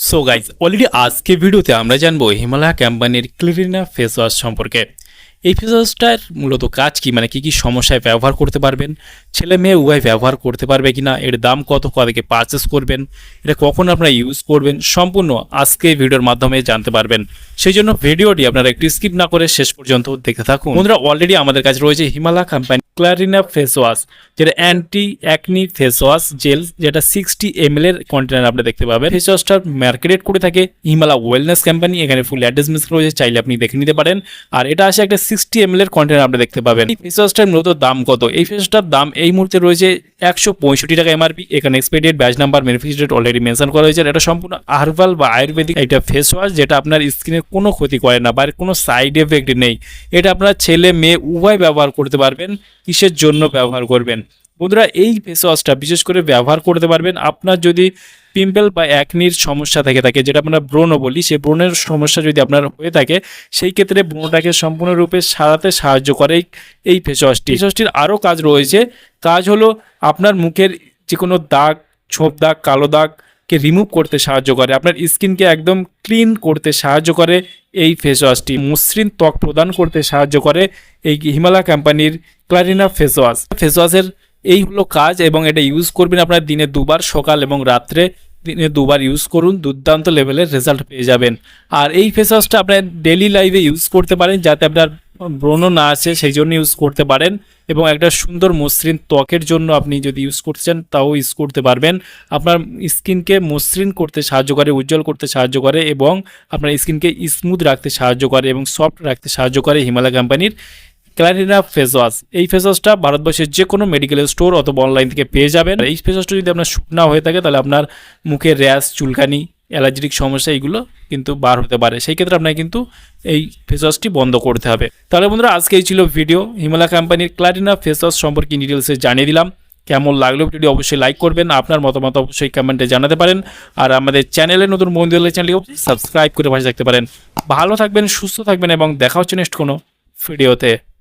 So guys already আজকে ভিডিওতে আমরা জানব হিমালয়া কোম্পানির ক্লিরিনা ফেস ওয়াশ সম্পর্কে। এই ওয়াশটার মূলত কাজ কি? মানে কি কি সমস্যায় ব্যবহার করতে পারবেন? ছেলে মেয়ে উভয় ব্যবহার করতে পারবে কিনা? এর দাম কত? কতকে পারচেস করবেন? এটা কখন আপনারা ইউজ করবেন? সম্পূর্ণ আজকে ভিডিওর মাধ্যমে জানতে পারবেন। সেই জন্য ভিডিওটি আপনারা একটু স্কিপ না করে শেষ পর্যন্ত দেখতে থাকুন। বন্ধুরা অলরেডি আমাদের কাছে রয়েছে Himalaya company Clarina face wash যেটা anti acne face wash gel যেটা সিক্সটি এম এর কন্টেনার আপনি দেখতে পাবেন। ফেস ওয়াশটা করে থাকে হিমালয়া ওয়েলনেস কোম্পানি এখানে ফুল মিস রয়েছে, চাইলে আপনি দেখে নিতে পারেন। আর এটা আসে একটা সিক্সটি এম এর কন্টেনার আপনি দেখতে পাবেন। এই ফেস ওয়াশটার মূলত দাম কত? এই ফেস ওয়াশটার দাম এই মুহূর্তে রয়েছে একশো পঁয়ষট্টি টাকা এমআরপি এখানে expected batch number manufactured already mention করা হয়েছে। এটা সম্পূর্ণ হার্বাল বা আয়ুর্বেদিক একটা ফেস ওয়াশ যেটা আপনার স্কিনের কোনো ক্ষতি করে না বা কোনো সাইড এফেক্ট নেই। এটা আপনার ছেলে, মেয়ে উভয় ব্যবহার করতে পারবেন, কিসের জন্য ব্যবহার করবেন? বন্ধুরা, এই ফেস ওয়াশটা বিশেষ করে ব্যবহার করতে পারবেন। আপনার যদি পিম্পল বা অ্যাকনির সমস্যা থেকে থাকে, যেটা আমরা ব্রণ বলি সেই ব্রণের সমস্যা যদি আপনার হয়ে থাকে, সেই ক্ষেত্রে ব্রণটাকে সম্পূর্ণরূপে সারাতে সাহায্য করে এই- ফেস ওয়াশটি ফেস ওয়াশটির আরও কাজ রয়েছে। কাজ হলো আপনার মুখের যে কোনো দাগ, ছোপ দাগ, কালো দাগকে রিমুভ করতে সাহায্য করে। আপনার স্কিনকে একদম ক্লিন করতে সাহায্য করে এই ফেস ওয়াশটি মসৃণ ত্বক প্রদান করতে সাহায্য করে এই হিমালয় কোম্পানির ক্লারিনা ফেস ওয়াশ ফেস ওয়াশের এই হলো কাজ এবং এটা ইউজ করবেন আপনার দিনে দুবার সকাল এবং রাত্রে। দিনে দুবার ইউজ করুন, দুর্দান্ত লেভেলের রেজাল্ট পেয়ে যাবেন। আর এই ফেস ওয়াশটা আপনার ডেলি লাইফে ইউজ করতে পারেন যাতে আপনার ব্রণ না আছে সেই জন্য ইউজ করতে পারেন। এবং একটা সুন্দর মসৃণ ত্বকের জন্য আপনি যদি ইউজ করতে চান, তাও ইউজ করতে পারবেন। আপনার স্কিনকে মসৃণ করতে সাহায্য করে, উজ্জ্বল করতে সাহায্য করে এবং আপনার স্কিনকে স্মুথ রাখতে সাহায্য করে এবং সফট রাখতে সাহায্য করে হিমালয় কোম্পানির ক্লারিনা ফেস ওয়াশ এই ফেস ওয়াশটা ভারতবর্ষের যে কোনো মেডিকেল স্টোর অথবা অনলাইন থেকে পেয়ে যাবেন। এই ফেস ওয়াশটা যদি আপনার শুট না হয়ে থাকে, তাহলে আপনার মুখে র্যাশ, চুলকানি অ্যালার্জিক সমস্যা এইগুলো কিন্তু বার হতে পারে। সেই ক্ষেত্রে আপনাকে কিন্তু এই ফেস ওয়াশটি বন্ধ করতে হবে। তাহলে বন্ধুরা, আজকে এই ছিল ভিডিও হিমালয় কোম্পানির ক্লারিনা ফেস ওয়াশ সম্পর্কে ডিটেলসে জানিয়ে দিলাম। কেমন লাগল ভিডিওটি অবশ্যই লাইক করবেন। আপনার মতামত অবশ্যই কমেন্টে জানাতে পারেন। আর আমাদের চ্যানেলে নতুন বন্ধু হলে চ্যানেলটি অবশ্যই সাবস্ক্রাইব করে পাশে থাকতে পারেন। ভালো থাকবেন, সুস্থ থাকবেন এবং দেখা হচ্ছে নেক্সট কোনো ভিডিওতে